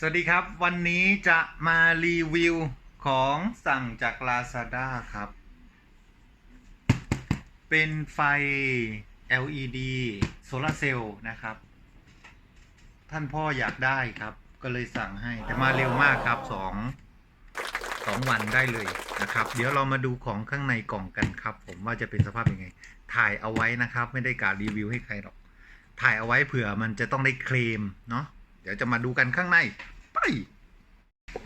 สวัสดีครับ วันนี้จะมารีวิวของสั่งจาก Lazada ครับ เป็นไฟ LED โซลาเซลล์นะครับ ท่านพ่ออยากได้ครับ ก็เลยสั่งให้ แต่มาเร็วมากครับสองสองวันได้เลยนะครับ เดี๋ยวเรามาดูของข้างในกล่องกันครับ ผมว่าจะเป็นสภาพยังไง ถ่ายเอาไว้นะครับ ไม่ได้การรีวิวให้ใครหรอก ถ่ายเอาไว้เผื่อมันจะต้องได้เคลมเนาะ ดี๋ยวจะมาดูกันข้างในไป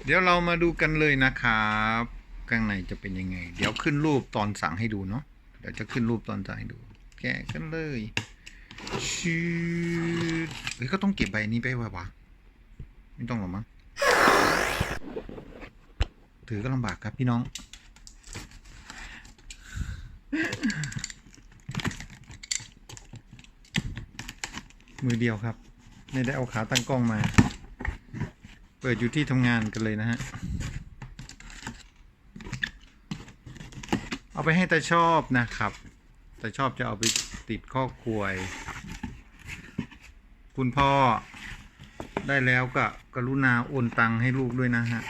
เดี๋ยวเรามาดูกันเลยนะครับข้างในจะเป็นยังไง เดี๋ยวขึ้นรูปตอนสั่งให้ดูเนาะเดี๋ยวจะขึ้นรูปตอนสั่งให้ดู แกะกันเลยชืดเฮ้ยก็ต้องเก็บใบนี้ไปไว้วะไม่ต้องหรอมั้งถือก็ลำบากครับพี่น้องมือเดียวครับ ไม่ได้เอาขาตั้งกล้องมา เปิดอยู่ที่ทำงานกันเลยนะฮะ เอาไปให้ตาชอบนะครับตาชอบจะเอาไปติดข้อควยคุณพ่อได้แล้วก็กรุณาโอนตังให้ลูกด้วยนะฮะ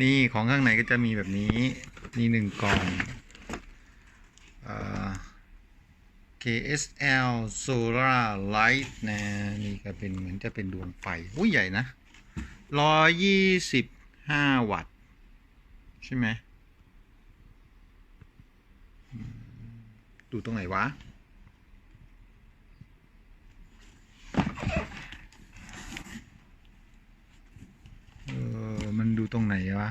นี่ของข้างในก็จะมีแบบนี้ นี่หนึ่งกล่อง เอ่อ KSL Solar Light นะนี่ก็เป็นเหมือนจะเป็นดวงไฟอุ้ยใหญ่นะร้อยยี่สิบห้าวัตต์ ใช่ไหม ดูตรงไหนวะ เออ มันดูตรงไหนวะ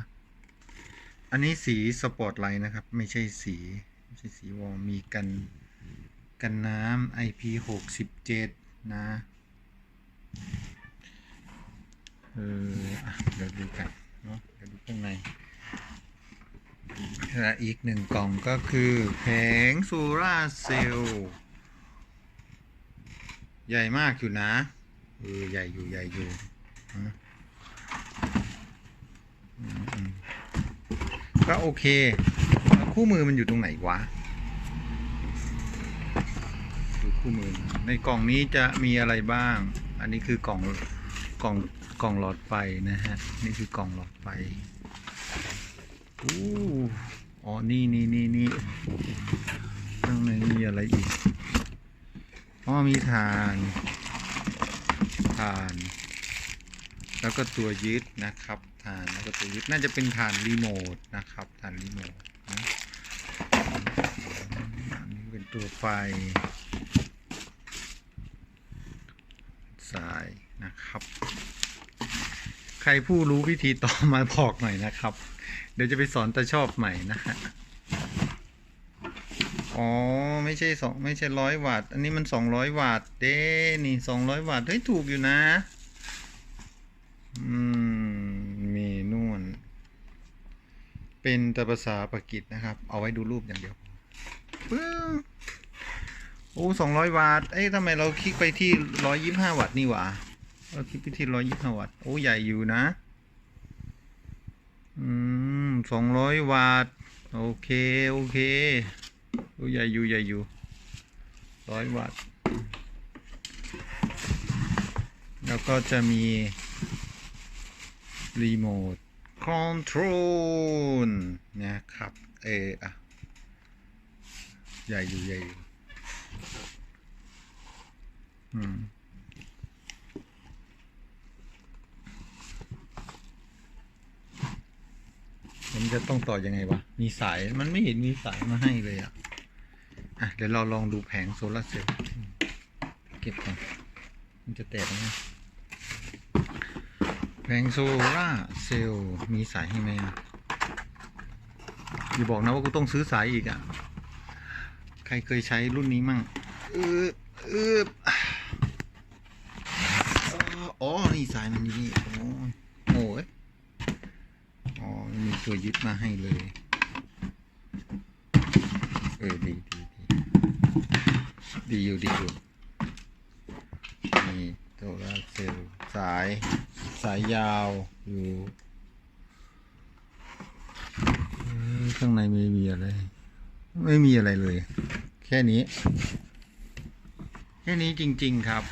อันนี้สีสปอร์ตไลท์นะครับ ไม่ใช่สี ไม่ใช่สีวอลมีกัน กันน้ำ IP หกสิบเจ็ดนะเออเดี๋ยวดูกันเนาะเดี๋ยวดูข้างในและอีกหนึ่งกล่องก็คือแผงโซล่าเซลล์ใหญ่มากอยู่นะเออใหญ่อยู่ใหญ่อยู่ก็โอเค คู่มือมันอยู่ตรงไหนวะ ดู คู่มือ ในกล่องนี้จะมีอะไรบ้าง อันนี้คือกล่องกล่องกล่องหลอดไฟนะฮะ นี่คือกล่องหลอดไฟอู้อ๋อ นี่นี่นี่นี่ข้างในมีอะไรอีก อ๋อ มีฐานฐาน แล้วก็ตัวยึดนะครับฐานแล้วก็ตัวยึดน่าจะเป็นฐานรีโมทนะครับฐานรีโมทนะอันนี้เป็นตัวไฟ สายนะครับ ใครผู้รู้วิธีต่อมาบอกหน่อยนะครับ เดี๋ยวจะไปสอนตาชอบใหม่นะฮะอ๋อไม่ใช่สองไม่ใช่ร้อยวัตต์อันนี้มันสองร้อยวัตต์เด้นี่สองร้อยวัตต์เฮ้ยถูกอยู่นะ อืมมีนู่น เป็นแต่ภาษาปากีสนะครับ เอาไว้ดูรูปอย่างเดียวปึ้งโอ้สองร้อยวัตต์เอ้ยทำไมเราคลิกไปที่ร้อยยี่ห้าวัตต์นี่หวะ เราคลิกไปที่ร้อยยี่ห้าวัตต์โอ้ใหญ่อยู่นะ อืมสองร้อยวัตต์โอเค โอเคโอ้ใหญ่อยู่ใหญ่อยู่ร้อยวัตต์แล้วก็จะมี รีโมทคอนโทรลนะครับ เอออะใหญ่อยู่ใหญ่อยู่อืม จะต้องต่อยังไงวะ มีสายมันไม่เห็นมีสายมาให้เลยอะ อะ เดี๋ยวเราลองดูแผงโซลาร์เซลล์เก็บก่อน มันจะแตกไหมแผงโซลาร์เซลล์มีสายให้ไหมอะอย่าบอกนะว่ากูต้องซื้อสายอีกอะ ใครเคยใช้รุ่นนี้มั่งเออเอออ๋อ นี่สายมันอยู่นี่โอ้โอ้ยอ๋อมี ตัวยึดมาให้เลย เออดีดีดีดีอยู่ดีอยู่นี่โซลาร์เซลล์สาย สายยาวอยู่ข้างในไม่มีอะไร ไม่มีอะไรเลย แค่นี้ แค่นี้จริง ๆ ครับ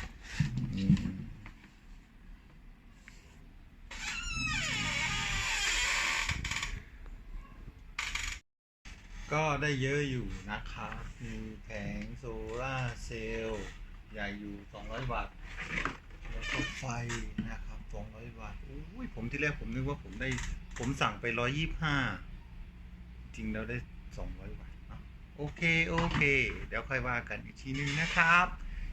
ก็ได้เยอะอยู่นะครับ มีแผงโซล่าร์เซลล์ใหญ่อยู่ 200 วัตต์แล้วก็ไฟนะครับ 200 วัตต์อุ้ยผมที่แรกผมนึกว่าผมได้ผมสั่งไป 125 จริงแล้วได้ 200 วัตต์โอเค โอเค เดี๋ยวค่อยว่ากันอีกทีนึงนะครับ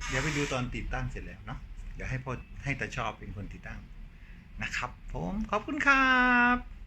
เดี๋ยวไปดูตอนติดตั้งเสร็จแล้วเนาะเดี๋ยวให้พ่อให้ตาชอบเป็นคนติดตั้งนะครับ ผมขอบคุณครับ